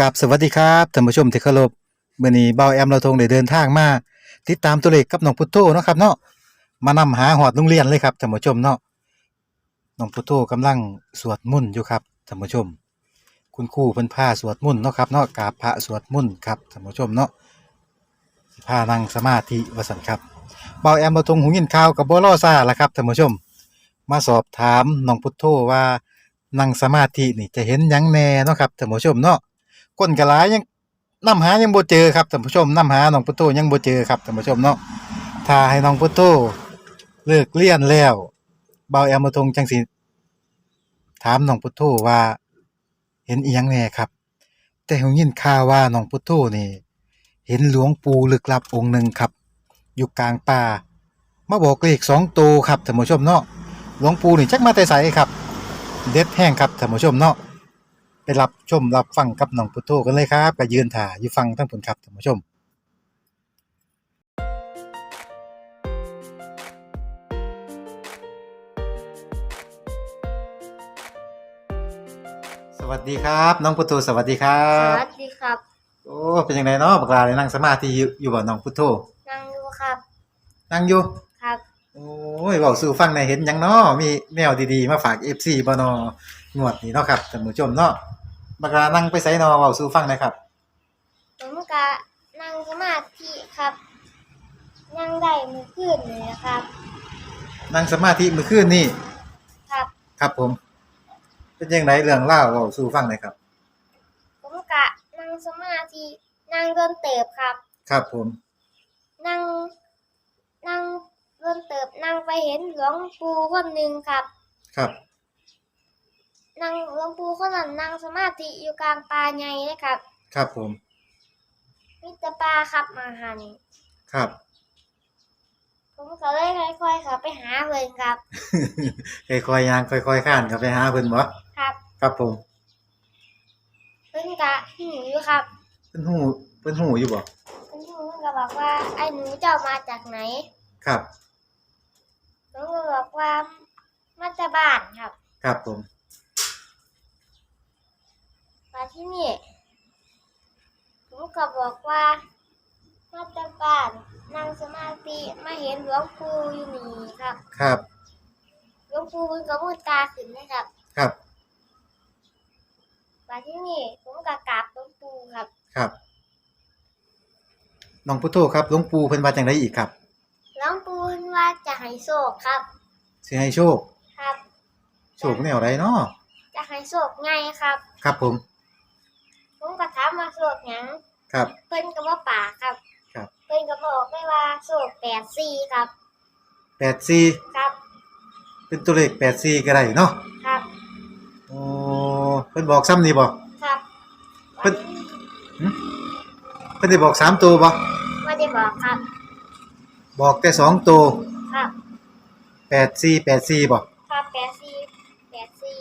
กับสวัสดีครับท่านผู้ชมที่เคารพมื้อนี้เบาแอมเราทงได้เดินทางมาติดตามตัวเลขกับน้องพุทโธเนาะครับเนาะมานำหาหอดโรงเรียนเลยครับท่านผู้ชมเนาะน้องพุทโธกำลังสวดมนต์อยู่ครับท่านผู้ชม คุณครูเพิ่นพาสวดมนต์เนาะครับเนาะกราบพระสวดมนต์ครับท่านผู้ชมเนาะพานั่งสมาธิว่าซั่นครับเบาแอมเราทงหูยินข่าวกับบ่รอซ่าละครับท่านผู้ชม มาสอบถามน้องพุทโธว่านั่งสมาธินี่จะเห็นหยังแน่เนาะครับท่านผู้ชมเนาะ คนกระหลายยังน้ำหายังบ่เจอครับท่านผู้ชมน้ำหาน้องพุทโธยังบ่เจอครับท่านผู้ชมเนาะถ้าให้น้องพุทโธเลิกเรียนแล้วเบาแอมมาทงจังสิถามน้องพุทโธว่าเห็นอียังแน่ครับ แต่ผมยินข่าวว่าน้องพุทโธนี่เห็นหลวงปู่ลึกลับองค์หนึ่งครับ อยู่กลางป่ามาบอกเลขสองโตวครับท่านผู้ชมเนาะหลวงปู่นี่จักมาแต่ไสครับ เด็ดแห้งครับท่านผู้ชมเนาะ ไปรับชมรับฟังกับน้องพุทโธกันเลยครับก็ยืนถ่าอยู่ฟังทั้งผลครับท่านผู้ชมสวัสดีครับ น้องพุทโธสวัสดีครัสบ วัสดีครับ โอ้เป็นยังไงเนาะบักลาได้นั่งสมาธิอยู่อยู่บ่น้องพุทโธนั่งดูครับ นั่งอยู่ครับ โอ้ยเว้าสู่ฟังในอยเห็นหยังเนาะมีแนวดีๆ มาฝาก FC บ่เนาะงวดนี้เนาะครับท่านผู้ชมเนาะ บักลานั่งไปไสเนาะเว้าสู่ฟังหน่อยครับ ผมก็นั่งสมาธิครับ นั่งได้มือขึ้นเลยนะครับ นั่งสมาธิเมื่อคืนนี่ครับ ครับผม เป็นยังไงเรื่องเล่าวเว้าสู่ฟังหน่อยครับ ผมก็นั่งสมาธินั่งเดินเติบครับ ครับผม นั่ง นั่งเดินเติบนั่งไปเห็นหลวงปู่คนหนึ่งครับ ครับ นั่งหลวงปู่คนนั้นนั่งสมาธิอยู่กลางป่าใหญ่เลยครับครับผม มิตรป่าครับมาหัน ครับ ผมก็เลยค่อยๆครับไปหาเพิ่นครับ ค่อยๆย่างค่อยๆข้านเข้าไปหาเพิ่นบ่ครับครับผมเพิ่นก็หิวอยู่ครับเพิ่นฮู้เพิ่นฮู้อยู่บ่คุณครูก็บอกว่าไอ้หนูเจ้ามาจากไหนครับหนูก็บอกว่ามาจากบ้านครับ ครับผม มา ที่นี่หนูก็บอกว่ามาจากบ้านนั่งสมาธิมาเห็นหลวงปู่อยู่นี่ครับครับ หลวงปู่เพิ่นก็มืดตาขึ้นนะครับครับมาที่นี่ผมก็กราบหลวงปู่ครับครับน้องพุทโธครับหลวงปู่เพิ่นว่าจังไดอีกครับหลวงปู่เพิ่นว่าจะให้โชคครับ สิให้โชค ครับ โชคแนวใดเนาะจะให้โชคไงครับ ครับผม ผมก็ถามว่าโชคหยังครับ เพิ่นก็บ่ปากครับ ครับ เพิ่นก็บอกไปว่าโชคแปดสี่ครับ84ครับเป็นตัวเลข84ก็ได้เนาะครับโอ้เพิ่นบอกซ้ำนี่บ่ ครับเพิ่น เพิ่นได้บอกสามตัวบ่ไม่ได้บอกครับ บอกแต่สองตัวครับ8484บ่ครับแปดสี่แปดสี่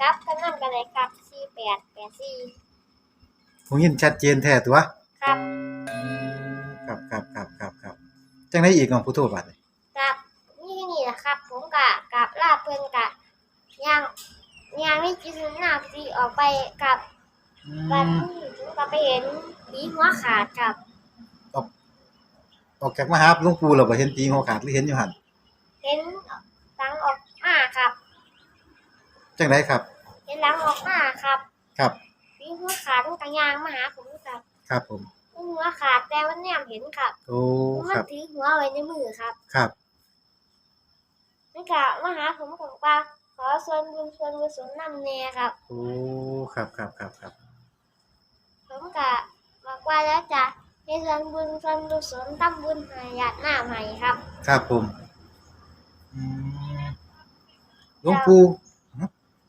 ครับกันนั่นกันเลยครับสี่แปดแปดสี่ ผมยินชัดเจนแท้ตัวครับ ครับครับครับครับครับจังไดอีกน้องพุทโธบัดนี้ครับนี่นี่นะครับ ผมกะกับลาเพิ่นกะย่างย่างนี่จิตนาสีออกไปกับอืบันมนี้ผมก็ไปเห็นผีหัวขาดครับออกจากมาหาหลวงปู่แล้วบ่เห็นตีหัวขาดหรือเห็นอยู่หั่นเห็นหลังออกมาครับ จังไดครับ เห็นหลังออกมาครับ ครับ ผีหัวขาดมันก็ย่างมาหาผมครับครับผมหัวขาดแต่วันแนมเห็นครับโอ้ผมคมันรับถือหัวไว้ในมือครับครับนี่ก็มาหาผมผมว่าขอส่วนบุญส่วนกุศลนำแน่ครับ โอ้ครับครับครับครับผมก็บอกว่าแล้วจะให้ส่วนบุญส่วนกุศลทำบุญใหาญาติหน้าใหม่ครับ ครับผมอืมหลวงปู่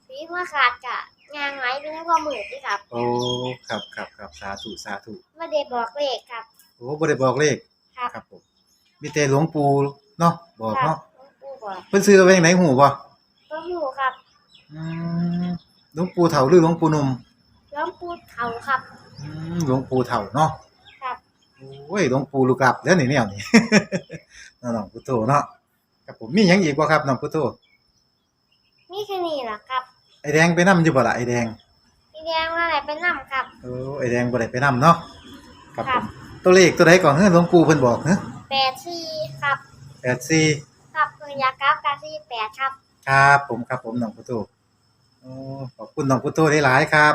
ผีหัวขาดกะ ยางไหลไปในความมืดด้วยครับโอ้ครับครับครับสาธุสาธุไม่ได้บอกเลขครับ โอ้บ่ได้บอกเลขครับ ครับผมมีแต่หลวงปู่เนาะบอกครัเนาะหลวงปู่บอกเพิ่นซื้อไว้จังไหนหูบ่หลวงปู่ครับอืมหลวงปู่เฒ่าหรือหลวงปู่หนุ่มหลวงปู่เขาครับอืมหลวงปู่เฒ่าเนาะครับโอ้ยหลวงปู่ลูกหลับแล้วนี่แนวนี้น้องพุทโธเนาะครับผมมีหยังอีกบ่ครับน้องพุทโธนี่แค่นี้แหละครับ ไอแดงไปนํอยู่บ่ล่ะไอแดงพี่แดดงว่าไหนไปนํครับ โอ้ไอแดงบ่ได้ไปนํเนาะครับคผรับ มตัวเลขตัวใดก่อนเฮ้ยหลวงปู่เพิ่นบอกเฮ้แปดสี่ครับ84ครับคืออยากกราฟกาซี่แปดครับ ครับผมครับผมน้องพุทโธโอ้ขอบคุณน้องพุทโธได้หลายครับ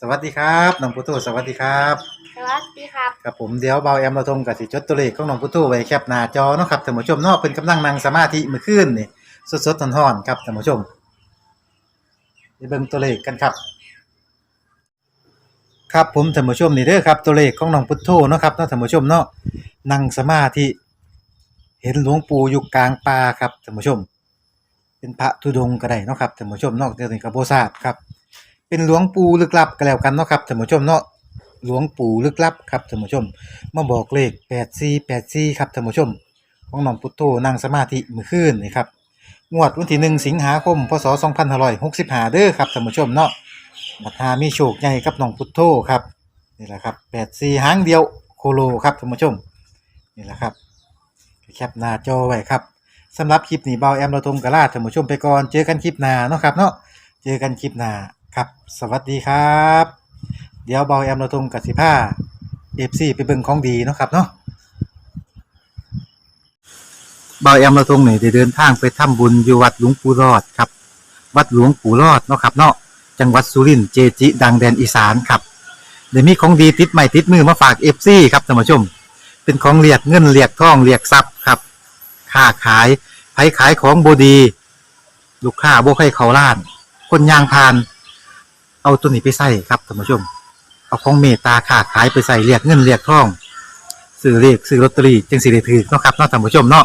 สวัสดีครับน้องพุทโธสวัสดีครับ สวัสดีครับ ครับผมเดี๋ยวเบาแอมเราทงกับสิจดตัวเลขของน้องพุทโธไว้แคปหน้าจอเนาะครับท่านผู้ชมเนาะเพิ่นกำลังนั่งสมาธิเมื่อคืนนี่สดๆร้อนๆครับท่านผู้ชม ไปเบิ่งตัวเลขกันครับ ครับผมท่านผู้ชมนี่เด้อครับ ตัวเลขของน้องพุทโธเนาะครับเนาะท่านผู้ชมเนาะนั่งสมาธิเห็นหลวงปู่อยู่กลางป่าครับท่านผู้ชม เป็นพระธุดงค์ก็ได้เนาะครับท่านผู้ชมเนาะเดี๋ยวนี้ก็บ่ทราบครับ เป็นหลวงปู่ลึกลับก็แล้วกันเนาะครับท่านผู้ชมเนาะหลวงปู่ลึกลับครับท่านผู้ชม มาบอกเลข 8484 ครับท่านผู้ชม ของน้องพุทโธนั่งสมาธิมื่อคืนนี่ครับ งวดวันที่1สิงหาคม พศ2565เด้อครับท่านผู้ชมเนาะบัดหามีโชคใหญ่กับน้องพุทโธครับนี่แหละครับ84หางเดียวโคโลครับท่านผู้ชมนี่แหละครับแคปหน้าจอไว้ครับสำหรับคลิปนี้เบาแอมเราทงกะลาท่านผู้ชมไปก่อนเจอกันคลิปหน้าเนาะครับเนาะเจอกันคลิปหน้าครับ สวัสดีครับ เดี๋ยวเบาแอมเราทงกับสิผ้าเอฟซีไปเบิ่งของดีเนาะครับเนาะ บ่าวแอมเราตรงนี่ได้เดินทางไปทำบุญอยู่วัดหลวงปู่รอดครับ วัดหลวงปู่รอดเนาะครับเนาะจังหวัดสุรินทร์เจจิ ดังแดนอีสานครับเดี๋ยวมีของดีติดใหม่ติดมือมาฝากเอฟซีครับท่านผู้ชม เป็นของเรียกเงินเรียกทองเรียกทรัพย์ครับค้าขายไผขายของบดี ลูกค้าบ่ให้เขาล้าน คนยางพาน เอาตัวนี้ไปใส่ครับท่านผู้ชม เอาของเมตตาค้าขายไปใส่เรียกเงินเรียกทองซื้อเรียกซื้อลอตเตอรี่จึงสิได้ถือเนาะครับเนาะท่านผู้ชมเนาะ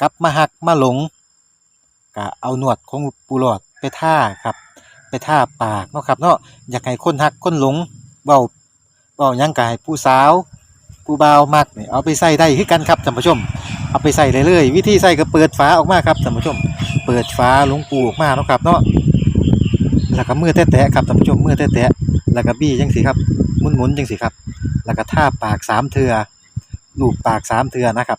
กลับมาหักมาหลงก็เอาหนวดของปูหลอดไปท่าครับ ไปท่าปากเนาะครับเนาะอยากให้คนหักคนหลงเว้าเว้ายังก็ให้ผู้สาวผู้บ่าวมักนี่ยเอาไปใส่ได้คือกันครับท่านผู้ชม เอาไปใส่ได้เลยวิธีใส่ก็เปิดฝาออกมาครับท่านผู้ชม เปิดฝาลงปูออกมาเนาะครับเนาะแล้วก็มือแตะๆครับท่านผู้ชมมือแตะๆแล้วก็บี้จังสิครับหมุนๆจังสิครับ แล้วก็ท่าปากสามเทือลูบปากสามเทือนะครับ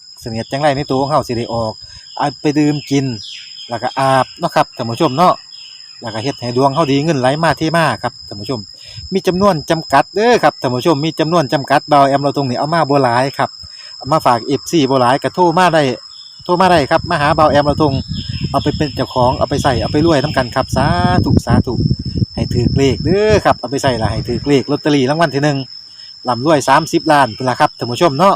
เสนียดจังไรในตัวของเฮาสิได้ออกเอาไปดื่มกิน แล้วก็อาบเนาะครับท่านผู้ชมเนาะแล้วก็เฮ็ดให้ดวงเฮาดีเงินไหลมาเทมาครับท่านผู้ชม มีจำนวนจำกัดเด้อครับท่านผู้ชมมีจำนวนจำกัดเบาแอมเราตรงนี้เอามาบ่หลายครับเอามาฝาก FC บ่หลายก็โทรมาได้โทรมาได้ครับมาหาเบาแอมเราตรงเอาไปเป็นเจ้าของเอาไปใส่เอาไปรวยนํกันครับสาธุสาธุให้ถือเลขเด้อครับเอาไปใส่ละให้ถือเลขลอตเตอรี่รางวัลที่หนึ่งลำรวย 30 ล้านพุ่นละครับท่านผู้ชมเนาะ